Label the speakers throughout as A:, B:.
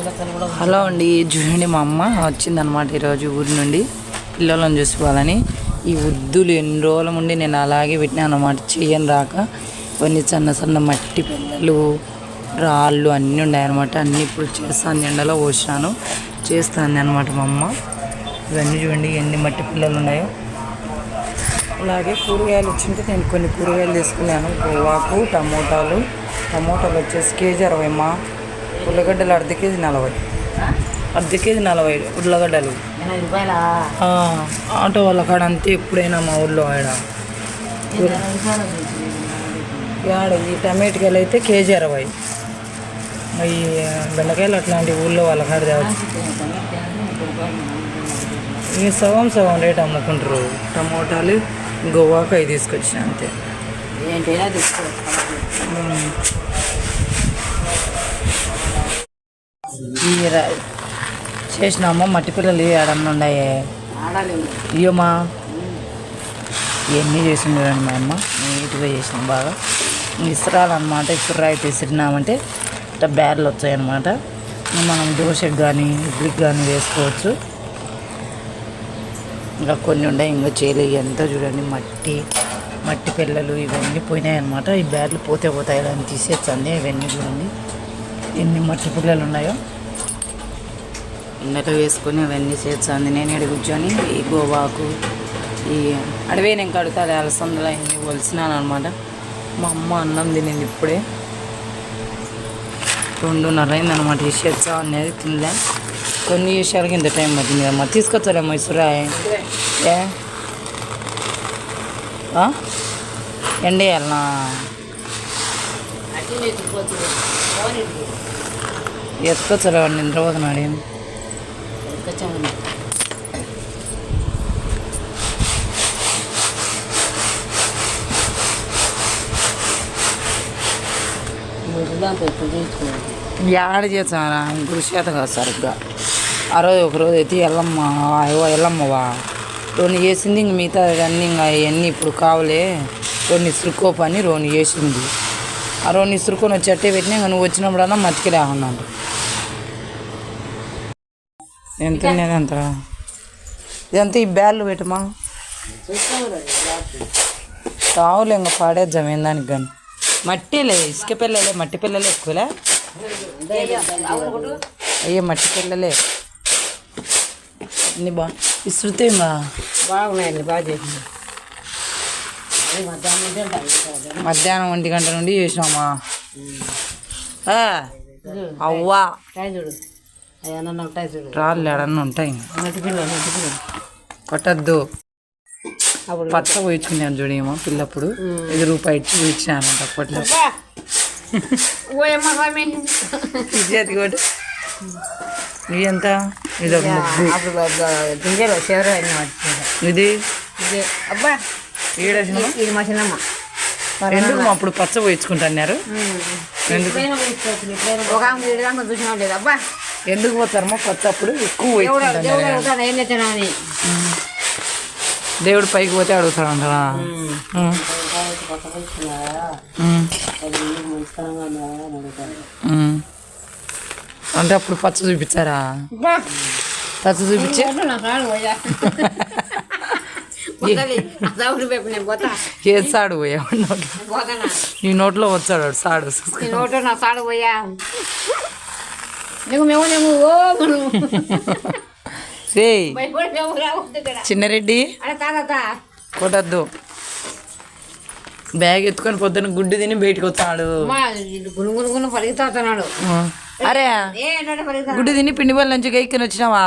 A: Hello అండి చూడండి మా అమ్మ వచ్చిందనమాట ఈరోజు ఊరి నుండి. పిల్లలను చూసుకోవాలని. ఈ వృద్ధులు ఎన్ని రోజుల నుండి నేను అలాగే పెట్టినాను అనమాట చేయని రాక. కొన్ని సన్న సన్న మట్టి పిల్లలు రాళ్ళు అన్నీ ఉన్నాయన్నమాట. అన్నీ ఇప్పుడు చేస్తాను ఎండలో పోసినాను. చేస్తాను అనమాట మా అమ్మ. ఇవన్నీ చూడండి ఎన్ని మట్టి పిల్లలు ఉన్నాయో. అలాగే కూరగాయలు వచ్చింటే నేను కొన్ని కూరగాయలు తీసుకున్నాను. గోవాకు టమోటాలు. టమోటాలు వచ్చేసి కేజీ అరవై అమ్మ. ఉల్లగడ్డలు అర్ధ కేజీ నలభై. అర్ధ కేజీ నలభై ఉల్లగడ్డలు. ఆటో వాళ్ళ కాడ అంతే ఎప్పుడైనా మా ఊళ్ళో ఆడ. ఆడ ఈ టమాటకాయలు అయితే కేజీ అరవై. ఈ బెండకాయలు అట్లాంటి ఊళ్ళో వాళ్ళ కాడ తేవచ్చు. ఈ సగం సగం రేట్ అమ్ముకుంటారు. టమోటాలు గోవాకు అవి తీసుకొచ్చిన అంతే.
B: ఏంటైనా తీసుకో
A: ఉమ్. చేసినామా? మట్టి పిల్లలు ఏడన్నా ఉన్నాయే ఇయ్యమ్మా ఇవన్నీ చేసింది చూడండి మా అమ్మ. నీట్గా చేసినాం బాగా. ఇసురాలు అనమాట ఇసురాయి తీసినామంటే ఇట్లా బ్యాడ్లు వచ్చాయన్నమాట. మనం దోశకు కానీ ఇడ్లీకి కానీ వేసుకోవచ్చు. ఇంకా కొన్ని ఉన్నాయి ఇంకా చేయలే ఎంత చూడండి. మట్టి మట్టి పిల్లలు ఇవన్నీ పోయినాయి అనమాట ఈ బ్యాడ్లు పోతే పోతాయి అని తీసేచ్చండి ఇవన్నీ చూడండి. ఎన్ని మట్టి పిల్లలు ఉన్నాయో? ఇందట వేసుకొని అవన్నీ చేర్చండి నేను ఇక్కడ కూర్చొని ఈ గోవాకు ఈ అడవే నేను కడతాది అలసందలు అన్నీ వలిసినాను అనమాట మా అమ్మ అన్నం తినింది ఇప్పుడే. రెండున్నర అయింది అనమాట ఈ చేర్చా అనేది తినలే. కొన్ని విషయాలకి ఇంత టైం పట్టింది అమ్మ తీసుకొచ్చారా ఇసురాయ్ ఏ? ఎండ ఎండేయాలనా?
B: అట్లనే ఎత్తుకోవచ్చు ఫోన్
A: ఎత్తుకొచ్చారు యాడ చేసారా ఇప్పుడు కాదు సరిగ్గా ఆ రోజు ఒకరోజు అయితే ఎల్లమ్మ అయ్యో ఎల్లమ్మవా రెండు చేసింది ఇంక మిగతా అన్నీ ఇంకా అవన్నీ ఇప్పుడు కావలే రోని ఇసురుకో పని చేసింది ఆ రెండు ఇసురుకొని వచ్చి అట్టే పెట్టినా నువ్వు వచ్చినప్పుడన్నా మతికి లేకున్నాడు ఎంత ఉండేది అంత? ఇదంతా ఈ బ్యాళ్ళు పెట్టమా? తావులే ఇంకా పాడేద్దాం ఏం దానికి కానీ మట్టిలే ఇసుక పిల్లలే మట్టి పిల్లలే ఎక్కువలే. అయ్యే మట్టి పిల్లలే. అన్ని బా ఇసురుతే ఇంకా
B: బాగున్నాయండి బాగా చేసింది. మధ్యాహ్నం
A: ఒంటి గంట నుండి చేసినామా? అవ్వా. రాళ్ళు ఎడన్నా ఉంటాయి. కొట్టద్దు.
B: అప్పుడు
A: పచ్చ పోయించుకున్నాను చూడేమో పిల్లప్పుడు. ఇది రూపాయి ఇచ్చి పోయించాను అప్పట్లో. చేతి కొట్టు. ఇది ఎంత? ఇది
B: అప్పుడు గింజలు
A: ఇది
B: ఇదే. అబ్బా. ఇది మా చిన్నమ్మ.
A: ఎందుకు అప్పుడు పచ్చ పోయించుకుంటున్నారు? ఎందుకు?
B: ఒక ఆమె తిడదాకా చూసినా లేదు. అబ్బా!
A: ఎందుకు పోతారమ్మా? పచ్చ అప్పుడు ఎక్కువ
B: దేవుడు
A: పోయించుకుంటారు పైకి పోతే అడుగుతాడు. అంటారా. అంటే అప్పుడు పచ్చ చూపించారా? పచ్చ చూపించి
B: దేవుడు వైపు నేను పోతా
A: ఏది సాడు
B: పోతానా?
A: నీ నోట్లో వచ్చాడు సాడు.
B: నోట్లో నా సాడు పోయా.
A: చిన్నరెడ్డి. కొట్టద్దు. బ్యాగ్ ఎత్తుకొని పొద్దున్న గుడ్డు తిని బయటకు వచ్చాడు
B: అమ్మా గును
A: అరే. గుడ్డు తిని పిండి వాళ్ళ నుంచి గైక్కొని వచ్చినావా?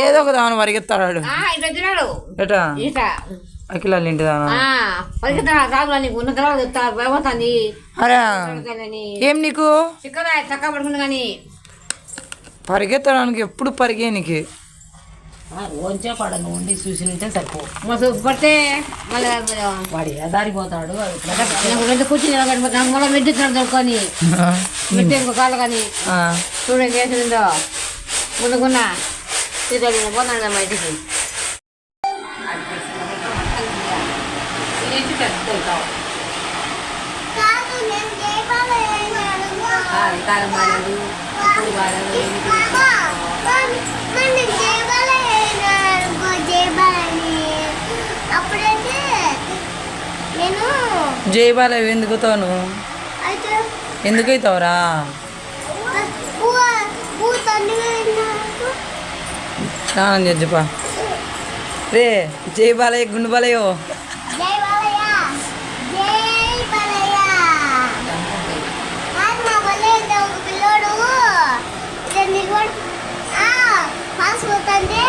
B: ఏదో
A: ఒక దాని పరిగెత్తాడు
B: ఇటు ఇట
A: అఖిలాలు
B: భయపడుతుంది
A: అరే. ఏం నీకు? పరిగెత్తడానికి ఎప్పుడు పరిగే నీకు
B: రోజే పడను ఉండి చూసి ఉంటే సరిపో మస్తు పడితే మళ్ళీ వాడి దారిపోతాడు నాకు కూర్చుని మళ్ళీ మెడ్డుతున్నాడు దొరుకుని మెట్టి ఇంకో కాళ్ళు కానీ
A: ఆ.
B: చూడండి చేసిందో ముందుకున్నా తీసుకెళ్ళి పోతాను మా ఇంటికి కారం కారం బాగాలేదు ఉప్పు బాగాలేదు
C: నన్ను జయబాలయ్య జయబాలని అప్పుడైతే నేను
A: జయబాల ఎందుకు
C: అయితే
A: ఎందుకు అవుతావురా స్నానం చేద్దుపా. రే జయబాలయ్య గుండు బాలయ్యో
C: జై బాలయ్య జై బాలయ్య నాకు మా వల్లే ఒక పిల్లోడు ఇతన్ని కూడా ఆ పాస్ పోతుంటే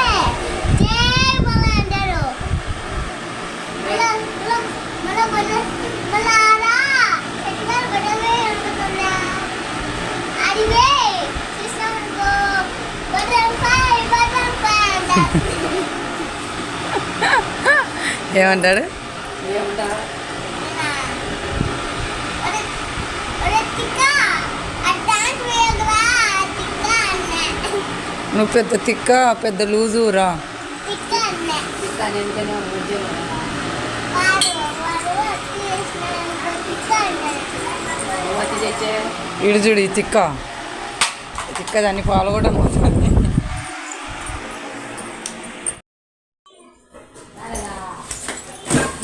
C: జై బాలయ్య అంటారు మళ్ళా మళ్ళా మళ్ళా మళ్ళా మళ్ళా రా ఎట్లా గొడవే అనుకుంటున్నా అడిగే చూసామనుకో బటర్ఫ్లై బటర్ఫ్లై అంటారు
A: ఏమంటాడు
B: ఏముంటా
C: ఒరే ఒరే తిక్క ఆ డాన్స్ వేయకురా తిక్క ఏమంటాడు?
A: నువ్వు పెద్ద తిక్క పెద్ద లూజు రా. ఇడు చూడు ఈ తిక్క. తిక్క దాన్ని కూడా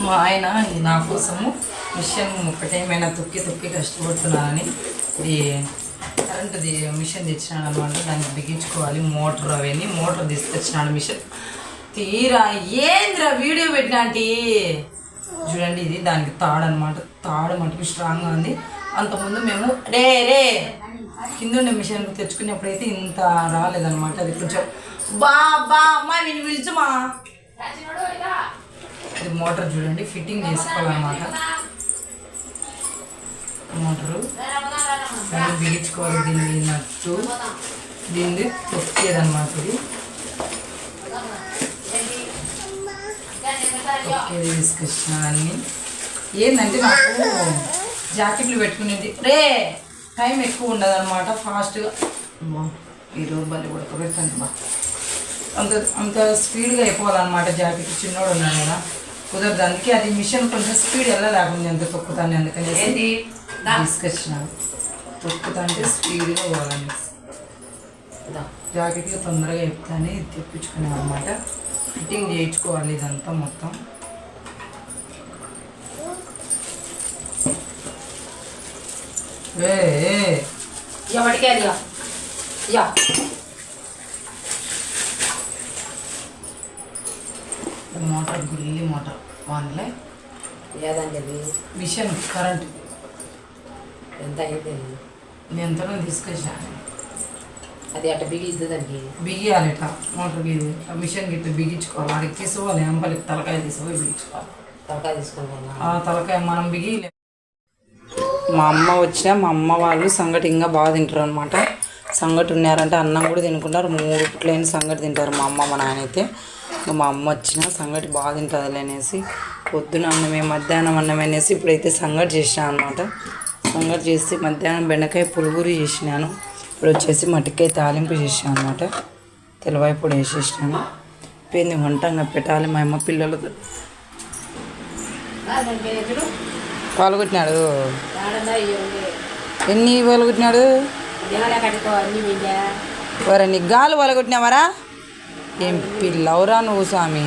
A: మా ఆయన నా కోసము మిషన్ ఒకటేమైనా తొక్కి తొక్కి కష్టపడుతున్నానని ఇది కరెంటుది మిషన్ తెచ్చినాడు అనమాట దాన్ని బిగించుకోవాలి మోటార్ అవన్నీ మోటార్ తీసుకొచ్చినాడు మిషన్. తీరా ఏంద్రా వీడియో పెట్టినాంటి చూడండి ఇది దానికి తాడు అనమాట తాడు మటుకు స్ట్రాంగ్గా ఉంది. అంతకుముందు మేము రే రే కింద ఉండే మిషన్ తెచ్చుకునేప్పుడైతే ఇంత రాలేదనమాట అది కొంచెం బా బా అమ్మా నేను పిలుచుమా? ఇది మోటార్ చూడండి ఫిట్టింగ్ చేసుకోవాలన్నమాట. మోటరు. దాన్ని బిగించుకోవాలి దీన్ని నట్టు. దీన్ని తొక్కేదన్నమాట ఇది. తొక్కేది తీసుకొచ్చిన అన్ని ఏంటంటే నాకు జాకెట్లు పెట్టుకునేది. రే టైం ఎక్కువ ఉండదు అనమాట ఫాస్ట్గా ఈరోజు బలి ఉడకబెట్టండి బా. అంత అంత స్పీడ్గా అయిపోవాలన్నమాట జాకెట్ చిన్నోడు ఉన్నాడు కదా. కుదరదు అందుకే అది మిషన్ కొంచెం స్పీడ్ వెళ్ళలేకుండా ఎంత తొక్కుతాను అందుకని
B: ఏంటి?
A: తీసుకొచ్చినాను తొక్కుతాంటే స్పీడ్గా పోవాలని జాకెట్లు తొందరగా చెప్తానే ఇది తెప్పించుకున్నాను అనమాట ఫిట్టింగ్ చేయించుకోవాలి ఇదంతా మొత్తం. ఏ ఏ.
B: ఎవరికి అది? యా.
A: మోటార్ గుల్లి మోటార్ వాన్లే.
B: లేదండి అది
A: మిషన్ కరెంట్.
B: ఎంత అయింది?
A: నేను ఎంతనో తీసుకొచ్చాను.
B: అది అట్ట
A: బిగియాలి ఇట్లా మోటార్ బిగి మిషన్ గిట్ల బిగించుకోవాలి. ఆడికి తీసుకోవాలి. ఎంపలికి తలకాయ తీసుకుపోయి బిగించుకోవాలి.
B: తలకాయ తీసుకుంటాను?
A: ఆ తలకాయ మనం బిగి మా అమ్మ వచ్చినా మా అమ్మ వాళ్ళు సంగటి ఇంకా బాగా తింటారు అనమాట సంగటి ఉన్నారంటే అన్నం కూడా తినుకుంటారు. మూడు ప్లేన్ సంగటి తింటారు మా అమ్మ మా నాన్న అయితే మా అమ్మ వచ్చిన సంగటి బాగా తింటుంది అనేసి పొద్దున అన్నమే మధ్యాహ్నం అన్నం అనేసి ఇప్పుడైతే సంగటి చేసినా అనమాట సంగటి చేసి మధ్యాహ్నం బెండకాయ పులుగురి చేసినాను. ఇప్పుడు వచ్చేసి మట్టికాయ తాలింపు చేసినాను అనమాట తెల్లవాయి పొడి వేసేసినాను. పోయింది వంట? ఇంకా పెట్టాలి మా అమ్మ పిల్లలతో పాల్గొట్టినాడు ఎన్ని పాల్గొట్టినాడు
B: దేవాలయ
A: వరే గాలు వలగొట్టినావరా? ఏం పిల్లవరా నువ్వు స్వామి?